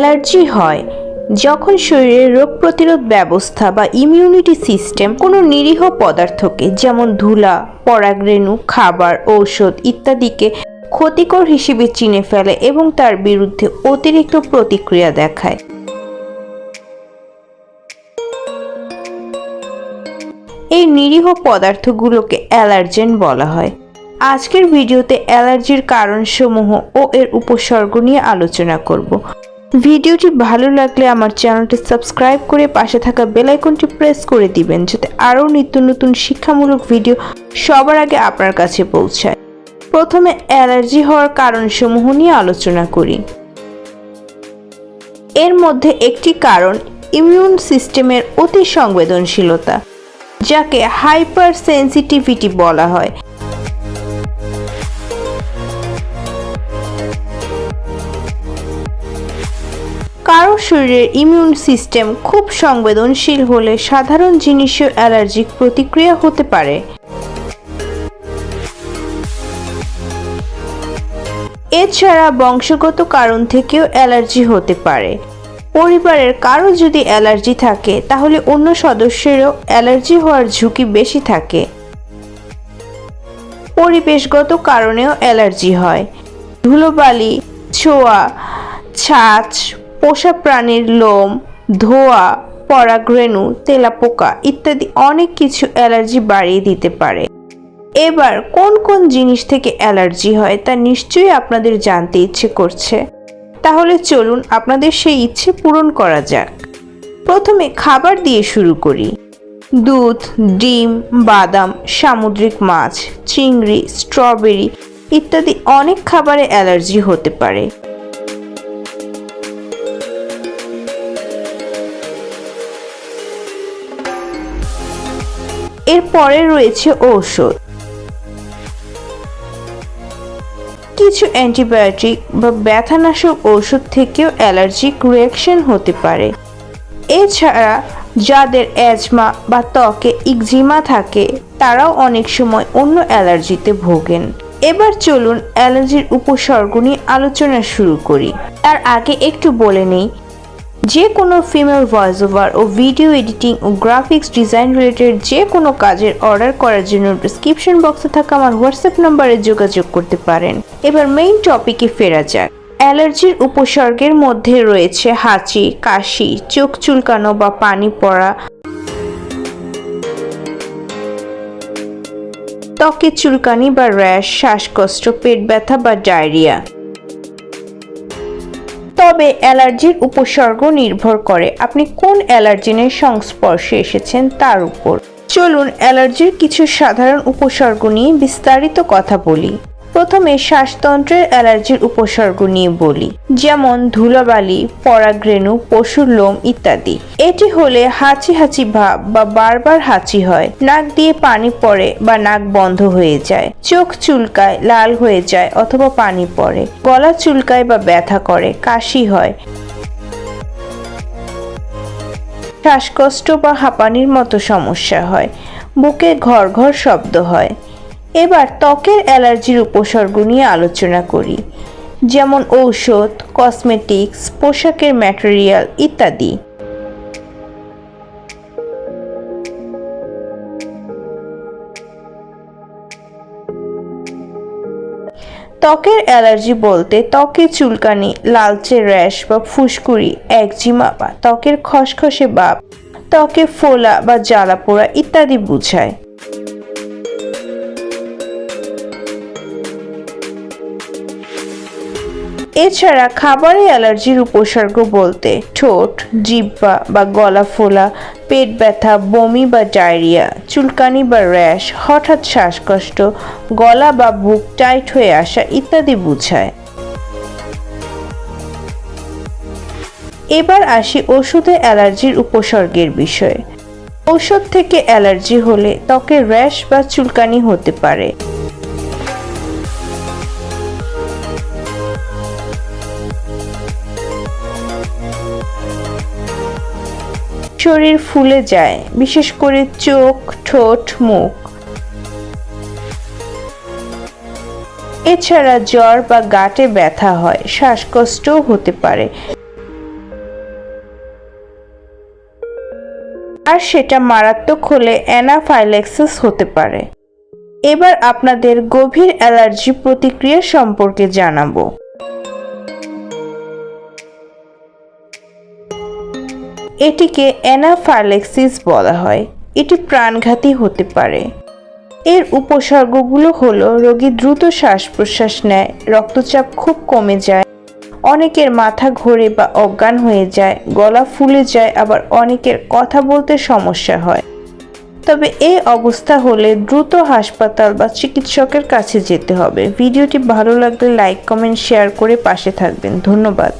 Allergy হয়। যখন শরীরের রোগ প্রতিরোধ ব্যবস্থা বা ইমিউনিটি সিস্টেম কোনো নিরীহ পদার্থকে যেমন ধুলা, পরাগরেণু, খাবার, ঔষধ ইত্যাদিকে ক্ষতিকর হিসেবে চিনে ফেলে এবং তার বিরুদ্ধে অতিরিক্ত প্রতিক্রিয়া দেখায়। এই নিরীহ পদার্থগুলোকে অ্যালার্জেন বলা হয়। আজকের ভিডিওতে অ্যালার্জির কারণসমূহ ও এর উপসর্গ নিয়ে আলোচনা করব। ভিডিওটি ভালো লাগলে আমার চ্যানেলটি সাবস্ক্রাইব করে পাশে থাকা বেল আইকনটি প্রেস করে দিবেন, যাতে আরও নিত্য নতুন শিক্ষামূলক ভিডিও সবার আগে আপনার কাছে পৌঁছায়। প্রথমে অ্যালার্জি হওয়ার কারণসমূহ নিয়ে আলোচনা করি। এর মধ্যে একটি কারণ ইমিউন সিস্টেমের অতি সংবেদনশীলতা, যাকে হাইপার সেন্সিটিভিটি বলা হয়। কারও শরীরের ইমিউন সিস্টেম খুব সংবেদনশীল হলে সাধারণ জিনিসেও অ্যালার্জিক প্রতিক্রিয়া হতে পারে। এছাড়া বংশগত কারণ থেকেও অ্যালার্জি হতে পারে। পরিবারের কারও যদি অ্যালার্জি থাকে, তাহলে অন্য সদস্যেরও অ্যালার্জি হওয়ার ঝুঁকি বেশি থাকে। পরিবেশগত কারণেও অ্যালার্জি হয়। ধুলোবালি, ছোঁয়া, ছাঁচ পোষা প্রাণীর লোম, ধোয়া পরাগরেণু তেলাপোকা ইত্যাদি অনেক কিছু অ্যালার্জি বাড়িয়ে দিতে পারে। এবার কোন কোন জিনিস থেকে অ্যালার্জি হয় তা নিশ্চয়ই আপনাদের জানতে ইচ্ছে করছে। তাহলে চলুন আপনাদের সেই ইচ্ছে পূরণ করা যাক। প্রথমে খাবার দিয়ে শুরু করি। দুধ, ডিম, বাদাম, সামুদ্রিক মাছ, চিংড়ি, স্ট্রবেরি ইত্যাদি অনেক খাবারে অ্যালার্জি হতে পারে। এরপরে রয়েছে ঔষধ। কিছু অ্যান্টিবায়োটিক বা ব্যথানাশক ঔষধ থেকেও অ্যালার্জিক রিয়াকশন হতে পারে। এছাড়া যাদের অ্যাজমা বা ত্বকে ইকজিমা থাকে, তারাও অনেক সময় অন্য অ্যালার্জিতে ভোগেন। এবার চলুন অ্যালার্জির উপসর্গ নিয়ে আলোচনা শুরু করি। তার আগে একটু বলে নেই যে কোনো ফিমেল ভয়েস ওভার ও ভিডিও এডিটিং ও গ্রাফিক্স ডিজাইন রিলেটেড যে কোনো কাজের অর্ডার করার জন্য ডিসক্রিপশন বক্সে থাকা আমার হোয়াটসঅ্যাপ নম্বরে যোগাযোগ করতে পারেন। এবার মেইন টপিকে ফেরা যাক। অ্যালার্জির উপসর্গের মধ্যে রয়েছে হাঁচি, কাশি, চোখ চুলকানো বা পানি পড়া। ত্বকে চুলকানি বা র্যাশ, শ্বাসকষ্ট, পেট ব্যথা বা ডায়রিয়া। তবে অ্যালার্জির উপসর্গ নির্ভর করে। আপনি কোন অ্যালার্জিনের সংস্পর্শে এসেছেন তার উপর। চলুন অ্যালার্জির কিছু সাধারণ উপসর্গ নিয়ে বিস্তারিত কথা বলি। প্রথমে শ্বাসতন্ত্রের অ্যালার্জির উপসর্গ নিয়ে বলি, যেমন ধুলাবালি, পরাগরেণু, পশুর লোম ইত্যাদি। এটি হলে হাঁচি হাঁচি ভাব বা বারবার হাঁচি হয়, নাক দিয়ে পানি পড়ে বা নাক বন্ধ হয়ে যায়, চোখ চুলকায়, লাল হয়ে যায় অথবা পানি পড়ে, গলা চুলকায় বা ব্যথা করে, কাশি হয়। শ্বাসকষ্ট বা হাঁপানির মতো সমস্যা হয়, বুকে ঘর ঘর শব্দ হয়। এবার ত্বকের অ্যালার্জির উপসর্গ নিয়ে আলোচনা করি। যেমন ঔষধ, কসমেটিক্স, পোশাকের ম্যাটেরিয়াল ইত্যাদি। ত্বকের অ্যালার্জি বলতে ত্বকে চুলকানি, লালচে র্যাশ বা ফুসকুড়ি, একজিমা বা ত্বকের খসখসে ভাব ত্বকে ফোলা বা জ্বালা পোড়া ইত্যাদি বোঝায়। এছাড়া খাবারে অ্যালার্জির উপসর্গ বলতে ঠোঁট, জিব্বা বা গলা ফোলা, পেট ব্যথা, বমি বা ডায়রিয়া, চুলকানি বা র্যাশ, হঠাৎ শ্বাসকষ্ট, গলা বা বুক টাইট হয়ে আসা ইত্যাদি বোঝায়। এবার আসি ওষুধে অ্যালার্জির উপসর্গের বিষয়ে। ঔষধ থেকে অ্যালার্জি হলে ত্বকে র্যাশ বা চুলকানি হতে পারে। শরীর ফুলে যায়, বিশেষ করে চোখ, ঠোঁট, মুখ। এছাড়া জ্বর বা গাটে ব্যথা হয়, শ্বাসকষ্টও হতে পারে। আর সেটা মারাত্মক হলে অ্যানাফাইলেক্সিস হতে পারে। এবার আপনাদের গভীর অ্যালার্জি প্রতিক্রিয়া সম্পর্কে জানাব। এটিকে অ্যানাফাইলেক্সিস বলা হয়। এটি প্রাণঘাতী হতে পারে। এর উপসর্গগুলো হলো, রোগী দ্রুত শ্বাস প্রশ্বাস নেয়, রক্তচাপ খুব কমে যায়, অনেকের মাথা ঘোরে বা অজ্ঞান হয়ে যায়, গলা ফুলে যায়, আবার অনেকের কথা বলতে সমস্যা হয়। তবে এই অবস্থা হলে দ্রুত হাসপাতাল বা চিকিৎসকের কাছে যেতে হবে। ভিডিওটি ভালো লাগলে লাইক, কমেন্ট, শেয়ার করে পাশে থাকবেন। ধন্যবাদ।